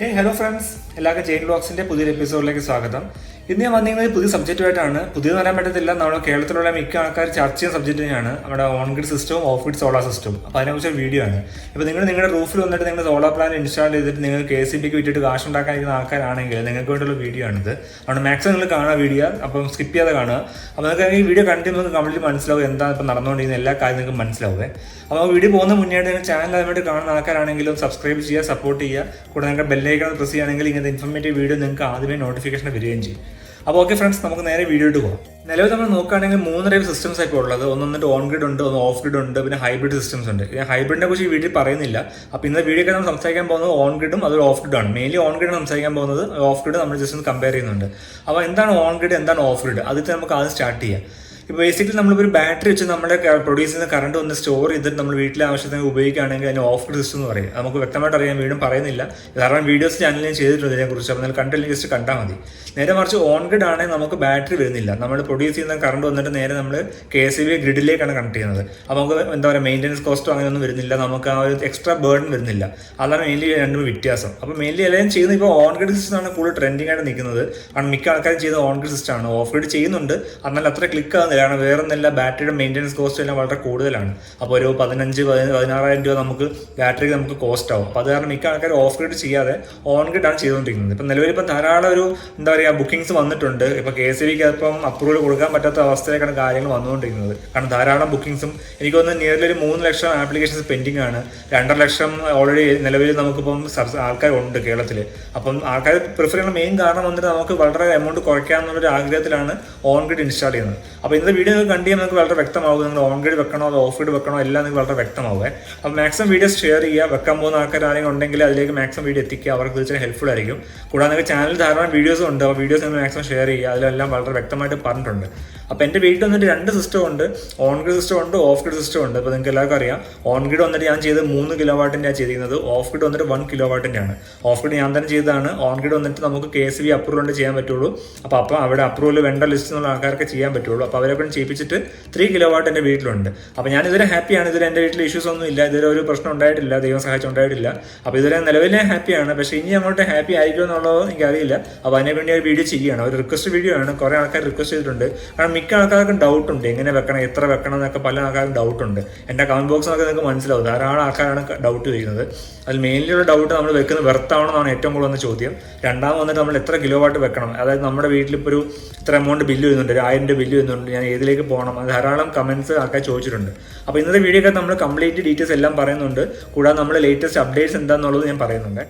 ഹേ hello friends എല്ലാവർക്കും ജെയിൻ ബ്ലോഗ്സിന്റെ പുതിയൊരു എപ്പിസോഡിലേക്ക് സ്വാഗതം. ഇന്ന് ഞാൻ വന്നിരിക്കുന്നത് പുതിയ സബ്ജക്റ്റുമായിട്ടാണ് പുതിയെന്ന് പറയാൻ പറ്റത്തില്ല. നമ്മുടെ കേരളത്തിലുള്ള മിക്ക ആൾക്കാർ ചർച്ച ചെയ്യുന്ന സബ്ജക്റ്റ് തന്നെയാണ്. നമ്മുടെ ഓൺ ഗ്രിഡ് സിസ്റ്റവും ഓഫ് ഗ്രിഡ് സോളാർ സിസ്റ്റം അപ്പോൾ അതിനെക്കുറിച്ച് വീഡിയോ ആണ്. ഇപ്പോൾ നിങ്ങൾ നിങ്ങളുടെ റൂഫിൽ വന്നിട്ട് നിങ്ങൾ സോളാർ പ്ലാൻ ഇൻസ്റ്റാൾ ചെയ്തിട്ട് നിങ്ങൾ കെ സി ബിക്ക് വിറ്റിട്ട് കാശ് ഉണ്ടാക്കാനിരിക്കുന്ന ആൾക്കാരാണെങ്കിൽ നിങ്ങൾക്ക് വേണ്ടിയുള്ള വീഡിയോ ആണിത്. അതുകൊണ്ട് മാക്സിമം നിങ്ങൾ കാണുക വീഡിയോ അപ്പം സ്കിപ്പ് ചെയ്യാതെ കാണുക. അപ്പോൾ നിങ്ങൾക്ക് ഈ വീഡിയോ കണ്ടിട്ട് നിങ്ങൾക്ക് കംപ്ലീറ്റ് മനസ്സിലാവും എന്താണ് ഇപ്പോൾ നടന്നുകൊണ്ടിരിക്കുന്ന എല്ലാ കാര്യം നിങ്ങൾക്ക് മനസ്സിലാവുക അപ്പോൾ വീഡിയോ പോകുന്ന മുന്നേ ചാനൽ അതിനായിട്ട് കാണുന്ന ആൾക്കാരാണെങ്കിലും സബ്സ്ക്രൈബ് ചെയ്യുക സപ്പോർട്ട് ചെയ്യുക. കൂടെ നിങ്ങൾക്ക് ബെല്ലൈക്കൺ പ്രസ് ചെയ്യുകയാണെങ്കിൽ ഇങ്ങനത്തെ ഇൻഫർമേറ്റീവ് വീഡിയോ നിങ്ങൾക്ക് ആദ്യമേ നോട്ടിഫിക്കേഷൻ വരികയും ചെയ്യും. അപ്പോൾ ഓക്കെ ഫ്രണ്ട്സ് നമുക്ക് നേരെ വീഡിയോ ഇട്ട് പോകാം നിലവിൽ നമ്മൾ നോക്കുകയാണെങ്കിൽ മൂന്ന് ടൈപ്പ് സിസ്റ്റംസ് ഒക്കെ ഉള്ളത്. ഒന്ന് വന്നിട്ട് ഓൺ ഗ്രിഡ് ഉണ്ട് ഒന്ന് ഓഫ് ഗ്രിഡ് ഉണ്ട് പിന്നെ ഹൈബ്രിഡ് സിസ്റ്റംസ് ഉണ്ട്. ഞാൻ ഹൈബ്രിഡിനെ കുറിച്ച് ഈ വീഡിയോ പറയുന്നില്ല. അപ്പോൾ ഇന്നത്തെ വീഡിയോ ഒക്കെ നമ്മൾ സംസാരിക്കാൻ പോകുന്നത് ഓൺ ഗ്രിഡും അതൊരു ഓഫ് ഗ്രിഡ് ആണ്. മെയിൻലി ഓൺ ഗ്രിഡ് സംസാരിക്കാൻ പോകുന്നത്. ഓഫ് ഗ്രിഡ് നമ്മൾ ജസ്റ്റ് ഒന്ന് കമ്പയർ ചെയ്യുന്നുണ്ട്. അപ്പോൾ എന്താണ് ഓൺ ഗ്രിഡ് എന്താണ് ഓഫ് ഗ്രിഡ് അതിൽ നമുക്ക് ആദ്യം സ്റ്റാർട്ട് ചെയ്യാം. ഇപ്പോൾ ബേസിക്കലി നമ്മളിപ്പോൾ ഒരു ബാറ്ററി വെച്ച് നമ്മുടെ പ്രൊഡ്യൂസ് ചെയ്യുന്ന കറണ്ട് ഒന്ന് സ്റ്റോർ ചെയ്തിട്ട് നമ്മൾ വീട്ടിലെ ആവശ്യത്തിന് ഉപയോഗിക്കുകയാണെങ്കിൽ അതിന് ഓഫ് ഗ്രിഡ് സിസ്റ്റം എന്ന് പറയും. നമുക്ക് വ്യക്തമായിട്ട് അറിയാൻ വീണ്ടും പറയുന്നില്ല. കാരണം വീഡിയോസ് ചാനലിൽ ഞാൻ ചെയ്തിട്ടുണ്ട് ഇതിനെക്കുറിച്ച് അപ്പോൾ നിങ്ങൾ കണ്ടില്ലെങ്കിൽ ജസ്റ്റ് കണ്ടാൽ മതി. നേരെ മറിച്ച് ഓൺ ഗ്രിഡ് ആണെങ്കിൽ നമുക്ക് ബാറ്ററി വരുന്നില്ല. നമ്മൾ പ്രൊഡ്യൂസ് ചെയ്യുന്ന കറണ്ട് വന്നിട്ട് നേരെ നമ്മൾ കെ എസ് ബി ഗ്രിഡിലേക്കാണ് കണക്ട് ചെയ്യുന്നത്. അപ്പോൾ നമുക്ക് എന്താ പറയുക മെയിന്റനൻസ് കോസ്റ്റോ അങ്ങനെയൊന്നും വരുന്നില്ല. നമുക്ക് ആ ഒരു എക്സ്ട്രാ ബേർഡൻ വരുന്നില്ല. അതാണ് മെയിൻലി രണ്ടും വ്യത്യാസം. അപ്പോൾ മെയിൻലി എല്ലാവരും ചെയ്യുന്നത് ഇപ്പോൾ ഓൺ ഗ്രിഡ് സിസ്റ്റം ആണ് കൂടുതൽ ട്രെൻഡിങ് ആയിട്ട് നിൽക്കുന്നത്. കാരണം മിക്ക ആൾക്കാരും ചെയ്യുന്നത് ഓൺ ഗ്രിഡ് സിസ്റ്റമാണ് ഓഫ് ഗ്രിഡ് ചെയ്യുന്നുണ്ട്. എന്നാൽ അത്ര ക്ലിക്ക് ആകുന്നില്ല കാരണം വേറൊന്നല്ല ബാറ്ററിയുടെ മെയിന്റനൻസ് കോസ്റ്റ് എല്ലാം വളരെ കൂടുതലാണ്. അപ്പോൾ ഒരു പതിനഞ്ച് പതിന- പതിനാറായിരം രൂപ നമുക്ക് ബാറ്ററിക്ക് നമുക്ക് കോസ്റ്റ് ആവും. അപ്പോൾ അത് കാരണം മിക്ക ആൾക്കാർ ഓഫ് ഗ്രിഡ് ചെയ്യാതെ ഓൺ ഗ്രിഡാണ് ചെയ്തുകൊണ്ടിരിക്കുന്നത്. ഇപ്പം നിലവിൽ ഇപ്പം ധാരാളം ഒരു എന്താ പറയുക ബുക്കിംഗ്സ് വന്നിട്ടുണ്ട്. ഇപ്പോൾ കെ എസ് ബിക്ക് ഇപ്പം അപ്രൂവൽ കൊടുക്കാൻ പറ്റാത്ത അവസ്ഥയിലേക്കാണ് കാര്യങ്ങൾ വന്നുകൊണ്ടിരിക്കുന്നത്. കാരണം ധാരാളം ബുക്കിംഗ്സും എനിക്ക് തോന്നുന്നു നിയർലി ഒരു മൂന്ന് ലക്ഷം ആപ്ലിക്കേഷൻസ് പെൻഡിങ് ആണ്. രണ്ടര ലക്ഷം ഓൾറെഡി നിലവിൽ നമുക്കിപ്പം ആൾക്കാരുണ്ട് കേരളത്തിൽ അപ്പം ആൾക്കാർ പ്രിഫർ ചെയ്യുന്ന മെയിൻ കാരണം വന്നിട്ട് നമുക്ക് വളരെ എമൗണ്ട് കുറയ്ക്കാമെന്നുള്ളൊരു ആഗ്രഹത്തിലാണ് ഓൺ ഗ്രിഡ് ഇൻസ്റ്റാൾ ചെയ്യുന്നത്. അപ്പോൾ ഇന്നത്തെ വീഡിയോ നിങ്ങൾ കണ്ടു കഴിഞ്ഞാൽ നിങ്ങൾക്ക് വളരെ വ്യക്തമാവുക നിങ്ങൾ ഓൺ ഗ്രിഡ് വെക്കണോ അതോ ഓഫ് ഗ്രിഡ് വെക്കണോ എല്ലാം നിങ്ങൾക്ക് വളരെ വ്യക്തമാവുക അപ്പോൾ മാക്സിമം വീഡിയോസ് ഷെയർ ചെയ്യുക വെക്കാൻ പോകുന്ന ആൾക്കാർ ആരെങ്കിലും ഉണ്ടെങ്കിൽ അതിലേക്ക് മാക്സിമം വീഡിയോ എത്തിക്കുക. അവർക്ക് തീർച്ചയായും ഹെൽപ്ഫുൾ ആയിരിക്കും. കൂടാതെ നിങ്ങൾക്ക് ചാനൽ ധാരാളം വീഡിയോസ് ഉണ്ട്. അപ്പോൾ വീഡിയോസ് നിങ്ങൾ മാക്സിമം ഷെയർ ചെയ്യുക. അതിലെല്ലാം വളരെ വ്യക്തമായിട്ട് പറഞ്ഞിട്ടുണ്ട്. അപ്പോൾ എന്റെ വീട്ടിൽ വന്നിട്ട് രണ്ട് സിസ്റ്റം ഉണ്ട്. ഓൺ ഗ്രിഡ് സിസ്റ്റം ഉണ്ട് ഓഫ് ഗ്രിഡ് സിസ്റ്റം ഉണ്ട്. അപ്പോൾ നിങ്ങൾക്ക് എല്ലാവർക്കും അറിയാം. ഓൺ ഗ്രിഡ് വന്നിട്ട് ഞാൻ ചെയ്ത് മൂന്ന് കിലോ വാട്ടിന്റെ ചെയ്തിരുന്നത്. ഓഫ് ഗ്രിഡ് വന്നിട്ട് വൺ കിലോ വാട്ടിന്റെ ആണ്. ഓഫ് ഗ്രിഡ് ഞാൻ തന്നെ ചെയ്തതാണ്. ഓൺ ഗ്രിഡ് വന്നിട്ട് നമുക്ക് കെ എസ് ബി അപ്രൂവൽ കൊണ്ട് ചെയ്യാൻ പറ്റുള്ളൂ. അപ്പോൾ അപ്പോൾ അവിടെ അപ്രൂവൽ വേണ്ട ലിസ്റ്റ് എന്നുള്ള ആൾക്കാർക്ക് ചെയ്യാൻ പറ്റുള്ളൂ. അപ്പോൾ അവരെ കൊണ്ട് ചെയ്യിപ്പിച്ചിട്ട് ത്രീ കിലോ വാട്ട് എന്റെ വീട്ടിലുണ്ട്. അപ്പോൾ ഞാൻ ഇതുവരെ ഹാപ്പിയാണ് ഇതുവരെ എന്റെ വീട്ടിൽ ഇഷ്യൂസ് ഒന്നും ഇല്ല. ഇതുവരെ ഒരു പ്രശ്നം ഉണ്ടായിട്ടില്ല. ദൈവം സഹായിച്ചുണ്ടായിട്ടില്ല അപ്പോൾ ഇതുവരെ നിലവിലെ ഹാപ്പിയാണ് പക്ഷെ ഇനി അങ്ങോട്ട് ഹാപ്പി ആയിരിക്കും എന്നുള്ളത് എനിക്കറിയില്ല. അപ്പോൾ അതിനെ വേണ്ടി ഒരു വീഡിയോ ചെയ്യുകയാണ്. ഒരു റിക്വസ്റ്റ് വീഡിയോ ആണ്. കുറേ ആൾക്കാർ റിക്വസ്റ്റ് ചെയ്തിട്ടുണ്ട്. കാരണം മിക്ക ആൾക്കാർക്കും ഡൗട്ട് ഉണ്ട്. എങ്ങനെ വെക്കണം? എത്ര വെക്കണം എന്നൊക്കെ പല ആൾക്കാർക്കും ഡൗട്ട് ഉണ്ട്. എന്റെ കമന്റ് ബോക്സ് ഒക്കെ നിങ്ങൾക്ക് മനസ്സിലാവും. ധാരാളം ആൾക്കാരാണ് ഡൗട്ട് ചെയ്യുന്നത് അതിൽ മെയിൻലി ഉള്ള ഡൗട്ട് നമ്മൾ വെക്കുന്നത് വെർത്താവണമെന്നാണ് ഏറ്റവും കൂടുതൽ വന്ന ചോദ്യം. രണ്ടാമത് വന്നിട്ട് നമ്മൾ എത്ര കിലോ വാട്ട് വെക്കണം? അതായത് നമ്മുടെ വീട്ടിൽ ഇപ്പോൾ ഒരു ഇത്ര എമൗണ്ട് ബില്ല് വരുന്നുണ്ട്. ഒരു ആയിരം രൂപ ബില്ല് വരുന്നുണ്ട്. ഞാൻ ഏതിലേക്ക് പോകണം? ധാരാളം കമൻസ് ആൾക്കാർ ചോദിച്ചിട്ടുണ്ട്. അപ്പോൾ ഇന്നത്തെ വീഡിയോ ഒക്കെ നമ്മൾ കംപ്ലീറ്റ് ഡീറ്റെയിൽസ് എല്ലാം പറയുന്നുണ്ട്. കൂടാതെ നമ്മൾ ലേറ്റസ്റ്റ് അപ്ഡേറ്റ്സ് എന്താണെന്നുള്ളത് ഞാൻ പറയുന്നുണ്ട്.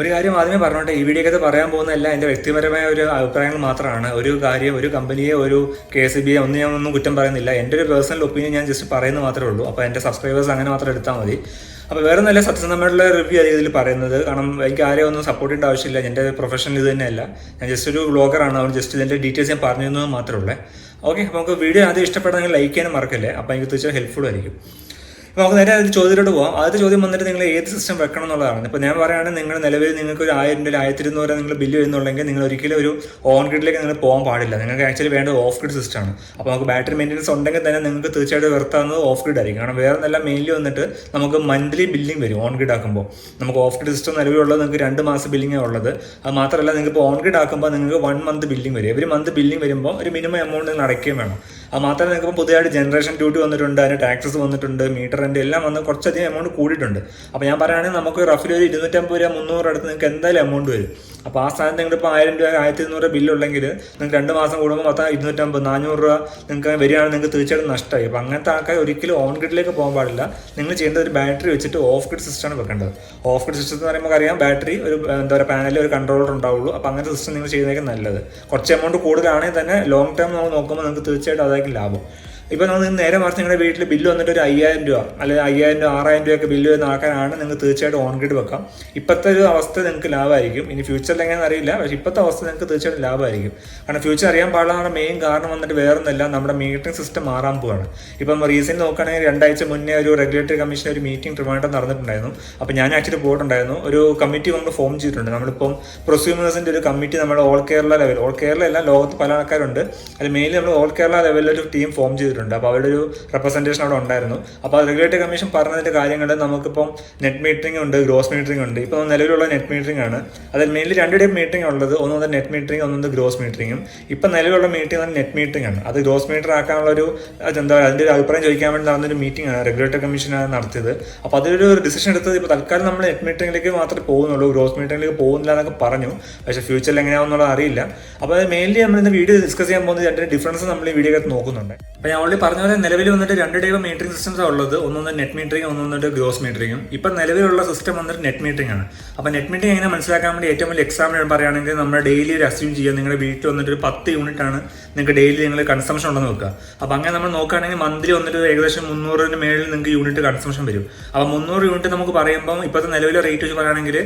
ഒരു കാര്യം ആദ്യമേ പറഞ്ഞോട്ടെ ഈ വീഡിയോ ഒക്കെ പറയാൻ പോകുന്നതല്ല എന്റെ വ്യക്തിപരമായ ഒരു അഭിപ്രായങ്ങൾ മാത്രമാണ്. ഒരു കാര്യം ഒരു കമ്പനിയെ ഒരു കെ എസ് ബിയെ ഒന്നും ഞാൻ ഒന്നും കുറ്റം പറയുന്നില്ല. എന്റെ ഒരു പേഴ്സണൽ ഒപ്പീനിയൻ ഞാൻ ജസ്റ്റ് പറയുന്നത് മാത്രമേ ഉള്ളൂ. അപ്പോൾ എന്റെ സബ്സ്ക്രൈബേഴ്സ് അങ്ങനെ മാത്രം എടുത്താൽ മതി. അപ്പോൾ വേറെ നല്ല സത്യസന്ധമായിട്ടുള്ള റിവ്യൂ ആയിരിക്കും ഇതിൽ പറയുന്നത്. കാരണം എനിക്ക് ആരെയും ഒന്നും സപ്പോർട്ട് ചെയ്യേണ്ട ആവശ്യമില്ല. എന്റെ പ്രൊഫഷൻ ഇത് തന്നെയല്ല. ഞാൻ ജസ്റ്റ് ഒരു ബ്ലോഗറാണ് അതുകൊണ്ട് ജസ്റ്റ് ഇതിന്റെ ഡീറ്റെയിൽസ് ഞാൻ പറഞ്ഞു തന്നത് മാത്രമേ ഉള്ളൂ. ഓക്കെ അപ്പോൾ നമുക്ക് വീഡിയോ ആദ്യം ഇഷ്ടപ്പെടുന്നെങ്കിൽ ലൈക്ക് ചെയ്യാനും മറക്കല്ലേ? അപ്പോൾ എനിക്ക് തീർച്ചയായും ഹെൽപ്ഫുൾ ആയിരിക്കും. നമുക്ക് നേരെ അതിൽ ചോദ്യത്തിലോട്ട് പോകാം ആദ്യത്തെ ചോദ്യം വന്നിട്ട് നിങ്ങൾ ഏത് സിസ്റ്റം വെക്കണം എന്നുള്ളതാണ്. ഇപ്പോൾ ഞാൻ പറയുകയാണെങ്കിൽ നിങ്ങൾ നിലവിൽ നിങ്ങൾക്ക് ഒരു ആയിരം രൂപ ആയിരത്തി ഇരുന്നൂറ് നിങ്ങൾ ബില്ല് വരുന്നുണ്ടെങ്കിൽ നിങ്ങൾ ഒരിക്കലും ഒരു ഓൺ ഗ്രിഡിലേക്ക് നിങ്ങൾ പോകാൻ പാടില്ല. നിങ്ങൾക്ക് ആക്ച്വലി വേണ്ടത് ഓഫ് ഗ്രിഡ് സിസ്റ്റമാണ് അപ്പോൾ നമുക്ക് ബാറ്ററി മെയിന്റനൻസ് ഉണ്ടെങ്കിൽ തന്നെ നിങ്ങൾക്ക് തീർച്ചയായിട്ടും വെറുത്താവുന്നത് ഓഫ് ഗ്രിഡ് ആയിരിക്കും. കാരണം വേറെ നല്ല മെയിൻലി വന്നിട്ട് നമുക്ക് മന്ത്ലി ബില്ലിംഗ് വരും ഓൺ ഗ്രിഡ് ആക്കുമ്പോൾ. നമുക്ക് ഓഫ് ഗ്രിഡ് സിസ്റ്റം നിലവിലുള്ളത് നിങ്ങൾക്ക് രണ്ട് മാസം ബില്ലിംഗ് ഉള്ളത്. അത് മാത്രമല്ല നിങ്ങൾക്ക് ഇപ്പോൾ ഓൺ ഗ്രിഡ് ആക്കുമ്പോൾ നിങ്ങൾക്ക് വൺ മന്ത് ബില്ലിംഗ് വരും. എവരി മന്ത് ബില്ലിംഗ് വരുമ്പോൾ ഒരു മിനിമം എമൗണ്ട് നിങ്ങൾ അടയ്ക്കുകയും വേണം. അത് മാത്രമല്ല നിങ്ങൾക്ക് പുതിയതായിട്ട് ജനറേഷൻ ഡ്യൂട്ടി വന്നിട്ടുണ്ട് അതിന് ടാക്സസ് വന്നിട്ടുണ്ട് മീറ്റർ റെന്റ് എല്ലാം വന്ന് കുറച്ചധികം എമൗണ്ട് കൂടിയിട്ടുണ്ട്. അപ്പോൾ ഞാൻ പറയുകയാണെങ്കിൽ നമുക്ക് റഫിൽ ഒരു ഇരുന്നൂറ്റമ്പത് രൂപ മുന്നൂറ് അടുത്ത് നിങ്ങൾക്ക് എന്തായാലും എമൗണ്ട് വരും. അപ്പോൾ ആ സ്ഥാനത്ത് നിങ്ങൾ ഇപ്പോൾ ആയിരം രൂപ ആയിരത്തി ഇരുന്നൂറ് ബില്ലുണ്ടെങ്കിൽ നിങ്ങൾക്ക് രണ്ട് മാസം കൂടുമ്പോൾ മൊത്തം ഇരുന്നൂറ്റമ്പത് നാനൂറ് രൂപ നിങ്ങൾക്ക് വരികയാണെങ്കിൽ നിങ്ങൾക്ക് തീർച്ചയായിട്ടും നഷ്ടമായി. അപ്പോൾ അങ്ങനത്തെ ആൾക്കാർ ഒരിക്കലും ഓൺ ഗ്രിഡിലേക്ക് പോകാൻ പാടില്ല. നിങ്ങൾ ചെയ്യേണ്ടത് ഒരു ബാറ്ററി വെച്ചിട്ട് ഓഫ് ഗ്രിഡ് സിസ്റ്റമാണ് വെക്കേണ്ടത്. ഓഫ് ഗ്രിഡ് സിസ്റ്റം എന്ന് പറയുമ്പോൾ അറിയാം ബാറ്ററി ഒരു എന്താ പറയുക പാനലിൽ ഒരു കൺട്രോളർ ഉണ്ടാവുള്ളൂ. അപ്പോൾ അങ്ങനത്തെ സിസ്റ്റം നിങ്ങൾ ചെയ്യുന്നതൊക്കെ നല്ലത്. കുറച്ച് എമൗണ്ട് കൂടുതലാണെങ്കിൽ തന്നെ ലോങ് ടേം നമ്മൾ നോക്കുമ്പോൾ നിങ്ങൾക്ക് തീർച്ചയായിട്ടും അതായിരിക്കും ലാഭം ഇപ്പോൾ നമ്മൾ നേരെ മറിച്ച് നിങ്ങളുടെ വീട്ടിൽ ബില്ല് വന്നിട്ട് ഒരു അയ്യായിരം രൂപ അല്ലെങ്കിൽ അയ്യായിരം രൂപ ആറായിരം രൂപയൊക്കെ ബില്ല് വരുന്ന ആൾക്കാരാണ് നിങ്ങൾ തീർച്ചയായിട്ടും ഓൺ ഗ്രിഡ് വെക്കാം. ഇപ്പോഴത്തെ ഒരു അവസ്ഥ നിങ്ങൾക്ക് ലാഭമായിരിക്കും. ഇനി ഫ്യൂച്ചറിൽ എങ്ങനെയാണെന്ന് അറിയില്ല പക്ഷേ ഇപ്പോഴത്തെ അവസ്ഥ നിങ്ങൾക്ക് തീർച്ചയായിട്ടും ലാഭമായിരിക്കും. കാരണം ഫ്യൂച്ചർ അറിയാൻ പാടില്ല മെയിൻ കാരണം വന്നിട്ട് വേറൊന്നല്ല നമ്മുടെ മീറ്ററിംഗ് സിസ്റ്റം മാറാൻ പോവാണ്. ഇപ്പം റീസെന്റ് നോക്കുകയാണെങ്കിൽ രണ്ടാഴ്ച മുന്നേ ഒരു റെഗുലേറ്ററി കമ്മീഷൻ ഒരു മീറ്റിംഗ് ട്രിവാൻഡ്രം നടന്നിട്ടുണ്ടായിരുന്നു. അപ്പോൾ ഞാൻ ആക്ച്വലി പോയിട്ടുണ്ടായിരുന്നു. ഒരു കമ്മിറ്റി നമ്മൾ ഫോം ചെയ്തിട്ടുണ്ട്. നമ്മളിപ്പം പ്രൊസ്യൂമേഴ്സിന്റെ ഒരു കമ്മിറ്റി നമ്മുടെ all Kerala level all Kerala എല്ലാം ലോകത്ത് പല ആൾക്കാരുണ്ട്. അതിൽ മെയിൻലി നമ്മൾ ഓൾ കേരള ലെവലിൽ ഒരു ടീം ഫോം ചെയ്തിട്ടുണ്ട്. ചെയ്തിട്ടുണ്ട്. അപ്പോൾ അവരുടെ ഒരു റെപ്രസെന്റേഷൻ അവിടെ ഉണ്ടായിരുന്നു. അപ്പോൾ റെഗുലേറ്ററി കമ്മീഷൻ പറഞ്ഞതിന്റെ കാര്യങ്ങൾ നമുക്കിപ്പം നെറ്റ് മീറ്ററിംഗ് ഉണ്ട് ഗ്രോസ് മീറ്ററിംഗ് ഉണ്ട്. ഇപ്പോൾ നിലവിലുള്ള നെറ്റ് മീറ്ററിംഗ് ആണ്. അതിൽ മെയിൻലി രണ്ട് ടൈപ്പ് മീറ്ററിംഗ് ഉള്ളത്. ഒന്ന് നെറ്റ് മീറ്ററിംഗ് ഒന്ന് ഗ്രോസ് മീറ്ററിംഗും ഇപ്പം നിലവിലുള്ള മീറ്റിംഗ് നെറ്റ് മീറ്ററിംഗ് ആണ്. അത് ഗ്രോസ് മീറ്റർ ആക്കാനുള്ള ഒരു എന്താ പറയുക അതിന്റെ ഒരു അഭിപ്രായം ചോദിക്കാൻ വേണ്ടി നടന്നൊരു മീറ്റിംഗ് ആണ് റെഗുലേറ്ററി കമ്മീഷനാണ് നടത്തിയത്. അപ്പോൾ അതിലൊരു ഡിസിഷൻ എടുത്തത് ഇപ്പോൾ തൽക്കാലം നമ്മൾ നെറ്റ് മീറ്ററിംഗിലേക്ക് മാത്രമേ പോകുന്നുള്ളൂ. ഗ്രോസ് മീറ്ററിംഗിലേക്ക് പോകുന്നില്ല എന്നൊക്കെ പറഞ്ഞു. പക്ഷേ ഫ്യൂച്ചറിൽ എങ്ങനെയാണെന്നുള്ളത് അറിയില്ല. അപ്പോൾ മെയിൻലി നമ്മൾ ഇന്ന് വീഡിയോ ഡിസ്കസ് ചെയ്യാൻ പോകുന്നത് രണ്ട് ഡിഫറൻസ് നമ്മൾ ഈ വീഡിയോ നോക്കുന്നുണ്ട്. അപ്പോൾ ഞാൻ ഓൾറെഡി പറഞ്ഞ പോലെ നിലവിൽ വന്നിട്ട് രണ്ട് ടൈപ്പ് മീറ്ററിംഗ് സിസ്റ്റംസ് ഉള്ളത്. ഒന്നൊന്ന് നെറ്റ് മീറ്ററിംഗ് ഒന്നൊന്നിട്ട് ഗ്രോസ് മീറ്ററിംഗും ഇപ്പം നിലവിലുള്ള സിസ്റ്റം വന്നിട്ട് നെറ്റ് മീറ്ററിംഗ് ആണ്. അപ്പോൾ നെറ്റ് മീറ്ററിംഗ് എങ്ങനെ മനസ്സിലാക്കാൻ വേണ്ടി ഏറ്റവും വലിയ എക്സാമ്പിൾ പറയുകയാണെങ്കിൽ നമ്മൾ ഡെയിലി ഒരു അസ്യൂം ചെയ്യുക. നിങ്ങളുടെ വീട്ടിൽ വന്നിട്ട് ഒരു പത്ത് യൂണിറ്റ് ആണ് നിങ്ങൾക്ക് ഡെയിലി നിങ്ങൾ കൺസംഷൻ ഉണ്ടെന്ന് നോക്കുക. അപ്പോൾ അങ്ങനെ നമ്മൾ നോക്കുകയാണെങ്കിൽ മന്ത്ലി വന്നിട്ട് ഏകദേശം മുന്നൂറിന് മേളിൽ നിങ്ങൾക്ക് യൂണിറ്റ് കൺസംഷൻ വരും. അപ്പോൾ മുന്നൂറ് യൂണിറ്റ് നമുക്ക് പറയുമ്പോൾ ഇപ്പോഴത്തെ നിലവിലെ റേറ്റ് വെച്ച് പറയുകയാണെങ്കിൽ